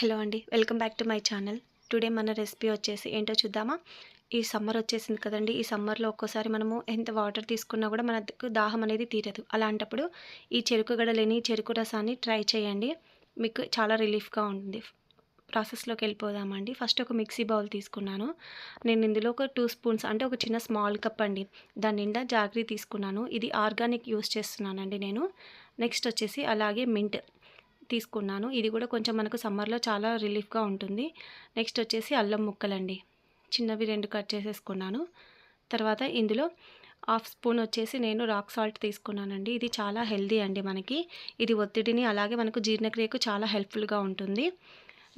Hello అండి welcome back to my channel. Today మన recipe వచ్చేసి ఏంటో చూద్దామా? ఈ సమ్మర్ వచ్చేసింది కదండి ఈ సమ్మర్లో ఒక్కోసారి మనము ఎంత వాటర్ తీసుకున్నా కూడా మనకు దాహం అనేది తీరదు. అలాంటప్పుడు ఈ చెరుకు గడలేని చెరుకు రసాన్ని ట్రై చేయండి. మీకు చాలా రిలీఫ్గా ఉంటుంది. ప్రాసెస్లోకి వెళ్ళిపోదామండి. ఫస్ట్ ఒక మిక్సీ బౌల్ తీసుకున్నాను. నేను ఇందులో ఒక టూ స్పూన్స్ అంటే ఒక చిన్న స్మాల్ కప్ అండి దాని నిండా జాగ్రీ తీసుకున్నాను. ఇది ఆర్గానిక్ యూస్ చేస్తున్నానండి నేను. నెక్స్ట్ వచ్చేసి అలాగే మింట్. తీసుకున్నాను. ఇది కూడా కొంచెం మనకు సమ్మర్లో చాలా రిలీఫ్గా ఉంటుంది. నెక్స్ట్ వచ్చేసి అల్లం ముక్కలండి. చిన్నవి రెండు కట్ చేసేసుకున్నాను. తర్వాత ఇందులో హాఫ్ స్పూన్ వచ్చేసి నేను రాక్ సాల్ట్ తీసుకున్నానండి. ఇది చాలా హెల్దీ అండి మనకి. ఇది ఒత్తిడిని అలాగే మనకు జీర్ణక్రియకు చాలా హెల్ప్ఫుల్గా ఉంటుంది.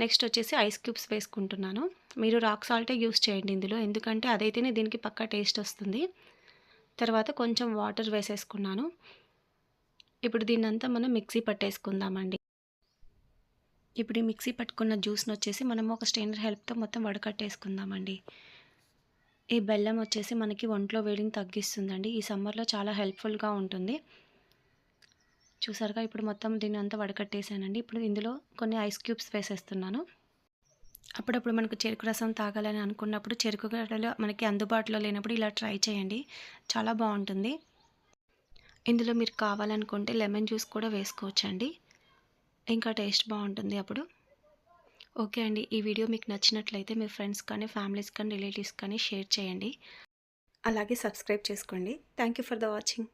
నెక్స్ట్ వచ్చేసి ఐస్ క్యూబ్స్ వేసుకుంటున్నాను. మీరు రాక్ సాల్టే యూస్ చేయండి ఇందులో. ఎందుకంటే అదైతేనే దీనికి పక్కా టేస్ట్ వస్తుంది. తర్వాత కొంచెం వాటర్ వేసేసుకున్నాను. ఇప్పుడు దీన్నంతా మనం మిక్సీ పట్టేసుకుందామండి. ఇప్పుడు ఈ మిక్సీ పట్టుకున్న జ్యూస్ని వచ్చేసి మనం ఒక స్టెయినర్ హెల్ప్తో మొత్తం వడకట్టేసుకుందామండి. ఈ బెల్లం వచ్చేసి మనకి ఒంట్లో వేడిని తగ్గిస్తుందండి. ఈ సమ్మర్లో చాలా హెల్ప్ఫుల్గా ఉంటుంది. చూసారుగా ఇప్పుడు మొత్తం దీన్ని అంతా వడకట్టేసానండి. ఇప్పుడు ఇందులో కొన్ని ఐస్ క్యూబ్స్ వేసేస్తున్నాను. అప్పుడప్పుడు మనకు చెరుకు రసం తాగాలని అనుకున్నప్పుడు చెరుకు గడ్డలు మనకి అందుబాటులో లేనప్పుడు ఇలా ట్రై చేయండి. చాలా బాగుంటుంది. ఇందులో మీరు కావాలనుకుంటే లెమన్ జ్యూస్ కూడా వేసుకోవచ్చండి. ఇంకా టేస్ట్ బాగుంటుంది అప్పుడు. ఓకే అండి ఈ వీడియో మీకు నచ్చినట్లయితే మీ ఫ్రెండ్స్ కానీ ఫ్యామిలీస్ కానీ రిలేటివ్స్ కానీ షేర్ చేయండి. అలాగే సబ్స్క్రైబ్ చేసుకోండి. Thank you for the watching.